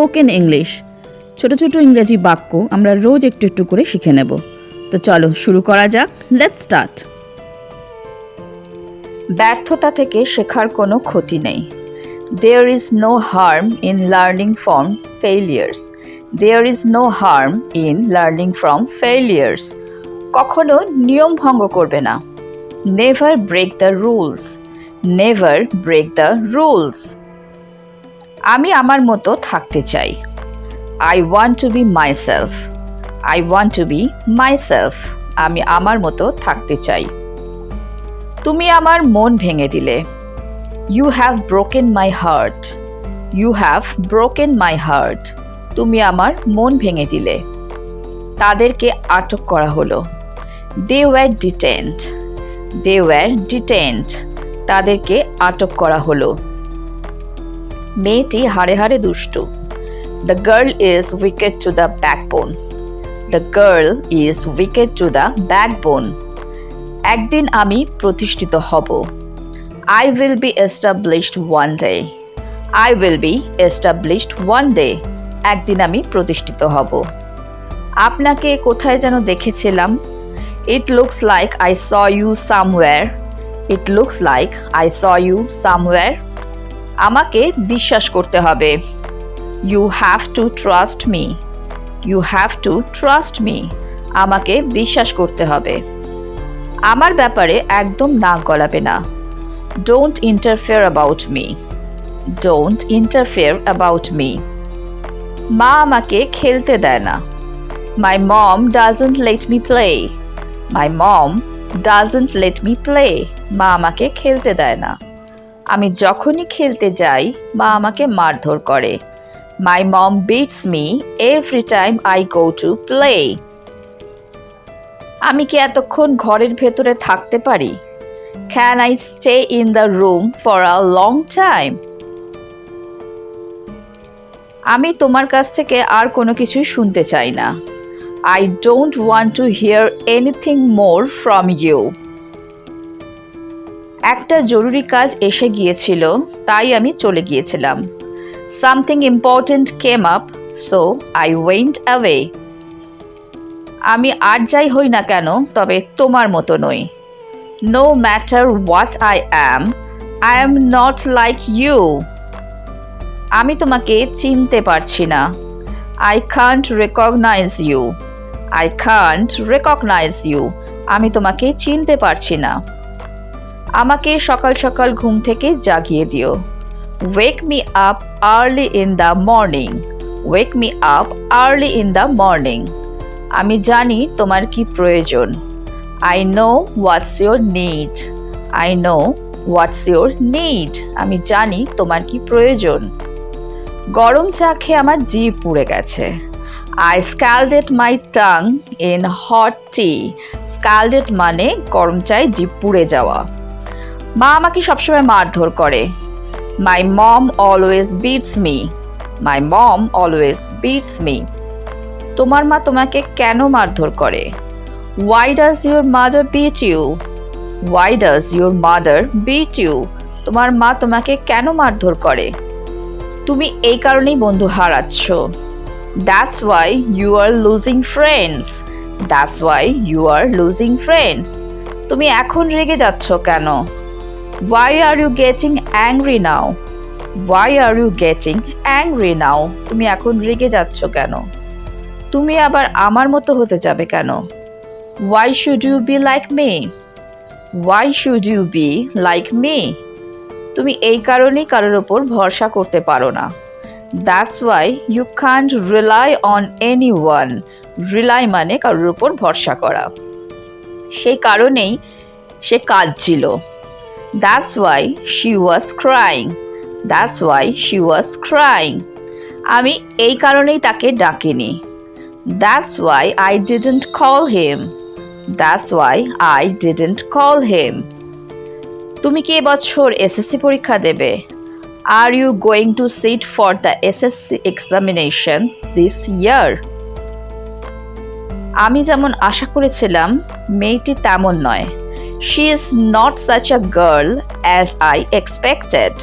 Spoken English. ছোট ছোট ইংরেজি বাক্য আমরা রোজ একটু একটু করে শিখে নেব। তো চলো শুরু করা যাক। লেটস স্টার্ট ব্যর্থতা থেকে শেখার কোনো ক্ষতি নেই। There is no harm in learning from failures there is no harm in learning from failures কখনো নিয়ম ভঙ্গ করবে না। Never break the rules never break the rules আমি আমার মতো থাকতে চাই। I want to be my self I want to be my self আমি আমার মতো থাকতে চাই। তুমি আমার মন ভেঙে দিলে। You have broken my heart you have broken my heart তুমি আমার মন ভেঙে দিলে। তাদেরকে আটক করা হলো। They were detained they were detained তাদেরকে আটক করা হলো। মেয়েটি হাড়ে হাড়ে দুষ্টু। The girl is wicked to the backbone the girl is wicked to the backbone একদিন আমি প্রতিষ্ঠিত হব। I will be established one day I will be established one day একদিন আমি প্রতিষ্ঠিত হব। আপনাকে কোথায় যেন দেখেছিলাম? It looks like I saw you somewhere it looks like I saw you somewhere আমাকে বিশ্বাস করতে হবে। You have to trust me you have to trust me আমাকে বিশ্বাস করতে হবে। আমার ব্যাপারে একদম নাক গলাবে না। Don't interfere about me don't interfere about me মা আমাকে খেলতে দেয় না। My mom doesn't let me play my mom doesn't let me play মা আমাকে খেলতে দেয় না। আমি যখনই খেলতে যাই, মা আমাকে মারধর করে। My mom beats me every time I go to play আমি কি এতক্ষণ ঘরের ভেতরে থাকতে পারি? Can I stay in the room for a long time আমি তোমার কাছ থেকে আর কোনো কিছুই শুনতে চাই না। I don't want to hear anything more from you একটা জরুরি কাজ এসে গিয়েছিল, তাই আমি চলে গিয়েছিলাম। Something important came up so I went away আমি আর যাই হই না কেন, তবে তোমার মতো নই। No matter what I am I am not like you আমি তোমাকে চিনতে পারছি না। I can't recognise you I can't recognise you আমি তোমাকে চিনতে পারছি না। আমাকে সকাল সকাল ঘুম থেকে জাগিয়ে দিও। Wake me up early in the morning wake me up early in the morning আমি জানি তোমার কি প্রয়োজন। I know what's your need I know what's your need আমি জানি তোমার কি প্রয়োজন। গরম চা খেয়ে আমার জিভ পুড়ে গেছে। I scalded my tongue in hot tea scalded মানে গরম চায় জিভ পুড়ে যাওয়া। মা আমাকে সবসময় মারধর করে। My mom always beats me my mom always beats me তোমার মা তোমাকে কেন মারধর করে? Why does your mother beat you why does your mother beat you তোমার মা তোমাকে কেন মারধর করে? তুমি এই কারণেই বন্ধু হারাচ্ছ। That's why you are losing friends that's why you are losing friends তুমি এখন রেগে যাচ্ছ কেন? Why are you getting angry now why are you getting angry now তুমি এখন রেগে যাচ্ছ কেন? তুমি আবার আমার মতো হতে যাবে কেন? Why should you be like me why should you be like me তুমি এই কারণেই কারোর ওপর ভরসা করতে পারো না। That's why you can't rely on anyone rely মানে কারোর ওপর ভরসা করা। সেই কারণেই সে কাঁদছিল। That's why she was crying that's why she was crying আমি এই কারণেই তাকে ডাকিনি। That's why I didn't call him that's why I didn't call him তুমি কি এবছর এসএসসি পরীক্ষা দেবে? Are you going to sit for the SSC examination this year আমি যেমন আশা করেছিলাম, মেয়েটি তেমন নয়। She is not such a girl as I expected.